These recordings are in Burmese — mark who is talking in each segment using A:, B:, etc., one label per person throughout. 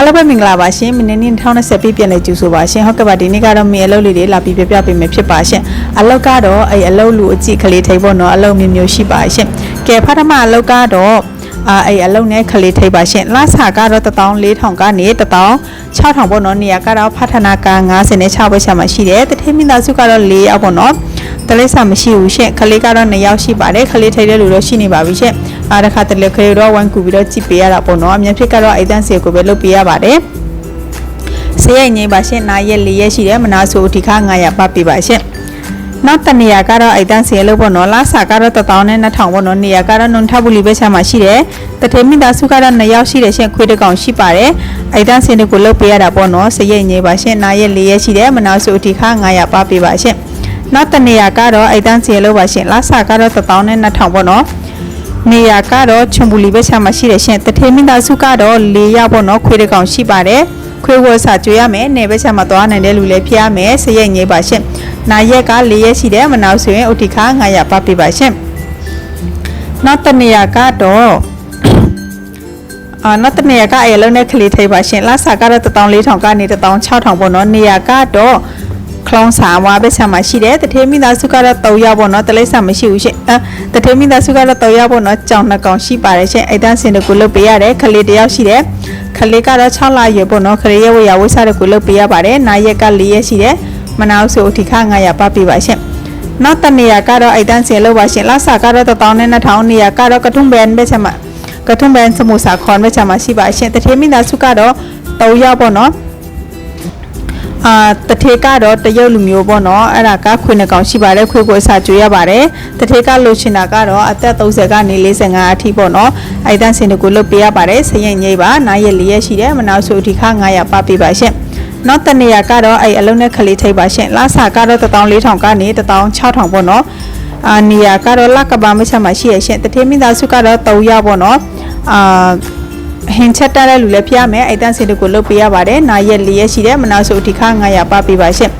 A: အားလုံးပဲမင်္ဂလာပါရှင်မိနစ်နေ့2020ပြည့်ပြန်လဲကြိုဆိုပါရှင်ဟုတ်ကဲ့ပါဒီနေ့ကတော့မြေအလုပ်လေးတွေလာပြီးပြပြပေးမယ်ဖြစ်ပါရှင်အလုပ်ကတော့အဲ့အလုပ်လူအကြည့်ကလေးထိပ်ပေါ့နော်အလုပ်မျိုးမျိုးရှိပါရှင်ကဲဖထမအလုပ်ကတော့အာအဲ့အလုံးနဲ့ခလေးထိပ်ပါရှင်လဆာကတော့14000ကနေ16000ပေါ့နော်နေရာကတော့ဖထနာက90နဲ့6ဘက်ချမှာရှိတယ်တထေးမိသားစုကတော့4ယောက်ပေါ့နော်တလေးစာမရှိဘူးရှင်ခလေးကတော့2ယောက်ရှိပါတယ်ခလေးထိပ်တဲ့လူတော့ရှိနေပါပြီရှင် အားတစ်ခါတလေခလေးတော့ဝိုင်းကူပြီးတော့ကြည့်ပေးရတာပေါ့နော်အမြန်ဖြစ်ကတော့အိတ်တန်းစီကိုပဲလုပ်ပေးရပါတယ်ဆေးရိပ်ငိမ့်ပါရှင်နာရက်၄ရက်ရှိတယ်မနာဆိုဒီခါ900ပတ်ပေးပါရှင်နောက်တနေရာကတော့အိတ်တန်းစီလို့ပေါ့နော်လာစာကတော့1000နဲ့2000ပေါ့နော်နေရာကတော့နွန်ထဘူးလီပဲချမှာရှိတယ်တထေမိသားစုကတော့2ယောက်ရှိတယ်ရှင်ခွေးတစ်ကောင်ရှိပါတယ်အိတ်တန်းစီကိုလုပ်ပေးရတာပေါ့နော်ဆေးရိပ်ငိမ့်ပါရှင်နာရက်၄ရက်ရှိတယ်မနာဆိုဒီခါ900ပတ်ပေးပါရှင်နောက်တနေရာကတော့အိတ်တန်းစီလို့ပါရှင်လာစာကတော့1000နဲ့2000ပေါ့နော် နေရာကတော့ချွန်ပူလီဘက်ချာမှာရှိတယ်ရှင်တထေမိသားစုကတော့၄ရောက်ပေါ့နော်ခွေးတစ်ကောင်ရှိပါတယ်ခွေးဝတ်စာကြွေရမယ်နေဘက်ချာမှာသွားနိုင်တဲ့လူလည်းဖျားမယ်စရိတ်ငိမ့်ပါရှင်နာရက်က၄ရက်ရှိတယ်မနောက်ဆိုရင်ဥတီခါ900ပတ်ပြပါရှင်နောက်တနေရာကတော့အာနောက်တနေရာကအဲလုံးနဲ့ခလီထိပ်ပါရှင်လဆာကတော့14000ကနေ16000ပေါ့နော်နေရာကတော့ ခလောင်းစာဝါဘက်ဆံမှာရှိတယ်တထေးမိသားစုကတော့3ရောက်ပေါ့နော်တလိမ့်ဆံမရှိဘူးရှင်အဲတထေးမိသားစုကတော့3ရောက်ပေါ့နော်ကြောင်နှစ်ကောင်ရှိပါတယ်ရှင်အိတ်တန်းစင်တကူလုပ်ပေးရတယ်ခလေးတစ်ယောက်ရှိတယ်ခလေးကတော့6လရွယ်ပေါ့နော်ခလေးရဲ့ဝေယဝိစားတကူလုပ်ပေးရပါတယ်နာရက်က4ရက်ရှိတယ်မနာဆိုအထိခ900ပတ်ပေးပါရှင်နောက်တနေရာကတော့အိတ်တန်းစင်လုပ်ပါရှင်လဆာကတော့1000နဲ့2000နေရာကတော့ကထုံးဘန်ဘက်ဆံမှာကထုံးဘန်စမူစာခွန်ဘက်ဆံမှာရှိပါရှင်တထေးမိသားစုကတော့3ရောက်ပေါ့နော် အာတထေကတော့တရုတ်လူမျိုးပေါ့နော်အဲ့ဒါကခွေနှကောင်ရှိပါတယ်ခွေကိုအစာကျွေးရပါတယ်တထေကလိုချင်တာကတော့အသက်30ကနေ45အထိပေါ့နော်အဲ့တန်းစင်တွေကိုလုတ်ပေးရပါတယ်စရင်ငိမ့်ပါနားရက်၄ရက်ရှိတယ်မနောက်ဆိုဒီခ900ပတ်ပေးပါရှင့်နောက်တနေရာကတော့အဲ့အလုံးနဲ့ခလေးထိပ်ပါရှင့်လာစာကတော့14000ကနေ16000ပေါ့နော်အာနေရာကတော့လက်ကဘာမချက်မှာရှိရရှင့်တထေမိသားစုကတော့3ရောက်ပေါ့နော်အာ ဟင်ချက်တက်တဲ့လူလည်းဖျားမယ်အိတ်တန်းစင်တွေကိုလုတ်ပေးရပါတယ်နာရက်၄ရက်ရှိတယ်မနာဆိုဒီခ900ပတ်ပေးပါရှင့်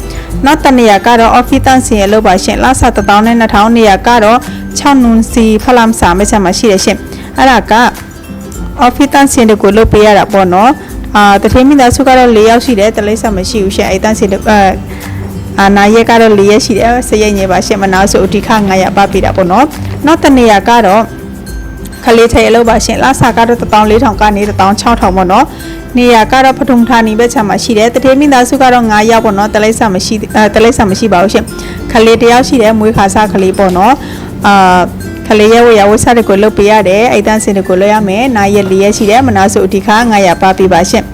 A: နောက်တနေရာကတော့ office တန်းစင်ရဲ့လုတ်ပါရှင့်လာစာ1000နဲ့2000နေရာကတော့6နွန်စီဖလမ်စာမချက်မှာရှိရရှင့်အဲ့ဒါက office တန်းစင်တွေကိုလုတ်ပေးရတာပေါ့နော်အာတထေမိသားစုကတော့၄ယောက်ရှိတယ်တလိမ့်ဆက်မရှိဘူးရှင့်အိတ်တန်းစင်တွေအဲအာနာရက်ကတော့၄ရက်ရှိတယ်စရိတ်ငယ်ပါရှင့်မနာဆိုဒီခ900ပတ်ပေးတာပေါ့နော်နောက်တနေရာကတော့ ခလေးထိတ်အလုပ်ပါရှင်လာစာကတော့14000ကနေ16000ပေါ့နော်နေရာကတော့ပထုံဌာနီဘက်ခြမ်းမှာရှိတယ်တထေးမိသားစုကတော့9ရောက်ပေါ့နော်တလိပ်စာမရှိအဲတလိပ်စာမရှိပါဘူးရှင်ခလေးတယောက်ရှိတယ်မွေးခါစားခလေးပေါ့နော်အာခလေးရဲ့ဝရဝစားတွေကိုလုပ်ပေးရတယ်အိတ်တန်းစင်တွေကိုလုပ်ရမယ်နာရက်၄ရက်ရှိတယ်မနာစုအဒီခါ900ပါပေးပါရှင်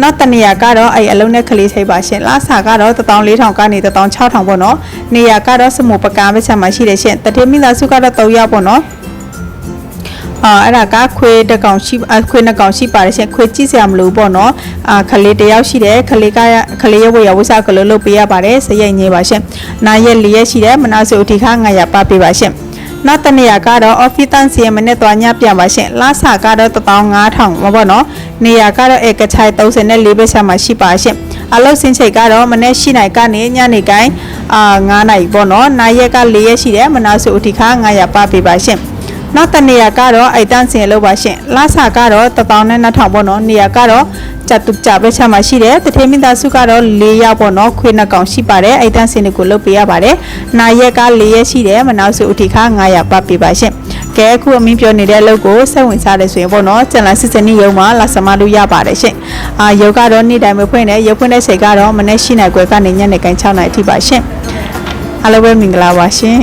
A: နောက်တနေရာကတော့အဲ့အလုံးနဲ့ခလေးထိပ်ပါရှင်လာစာကတော့14000ကနေ16000ပေါ့နော်နေရာကတော့စမုပကာဘက်ခြမ်းမှာရှိတယ်ရှင်တထေးမိသားစုကတော့3ရောက်ပေါ့နော် အာအဲ့ဒါကခွေးတစ်ကောင်ရှိအခွေးနှစ်ကောင်ရှိပါတယ်ရှင်ခွေးကြည့်စရာမလိုဘူးပေါ့နော်အာခလေးတစ်ယောက်ရှိတယ်ခလေးကခလေးရဲ့ဝေရဝိစာကလေးလုပ်ပေးရပါတယ်စရိတ်ငိမ့်ပါရှင်နာရက်လေးရက်ရှိတယ်မနာစုအထိခ900ပတ်ပေးပါရှင်နောက်တနေရာကတော့ office တန်းစီမနဲ့သွားညပြန်ပါရှင်လာစာကတော့15000မပေါ့နော်နေရာကတော့ဧကချိုင်34ဘက်ဆက်မှာရှိပါရှင်အလုပ်စင်ချိတ်ကတော့မနေ့ရှိနိုင်ကနေညနေတိုင်းအာ9နိုင်ပေါ့နော်နာရက်က4ရက်ရှိတယ်မနာစုအထိခ900ပတ်ပေးပါရှင် နောက်တနေရာကတော့အိုက်တန်းစင်လို့ပါရှင်လာစာကတော့1000နဲ့2000ပေါ့နော်နေရာကတော့ကြက်တုကြပဲချမှာရှိတယ်တထေးမိသားစုကတော့၄ရောက်ပေါ့နော်ခွေးနှစ်ကောင်ရှိပါတယ်အိုက်တန်းစင်တွေကိုလုပ်ပေးရပါတယ်နာရက်က၄ရက်ရှိတယ်မနောက်စုအထိခ900ပတ်ပေးပါရှင်ကဲအခုအမင်းပြောနေတဲ့အလုပ်ကိုစိတ်ဝင်စားတယ်ဆိုရင်ပေါ့နော်ကျန်လာစစ်စနီရုံမှာလာစမလို့ရပါတယ်ရှင်အာရုပ်ကတော့နေ့တိုင်းမဖွင့်နဲ့ရုပ်ဖွင့်တဲ့ချိန်ကတော့မနေ့ရှိနိုင်ခွဲကနေညနေပိုင်း6နာရီထိပါရှင်အားလုံးပဲမင်္ဂလာပါရှင်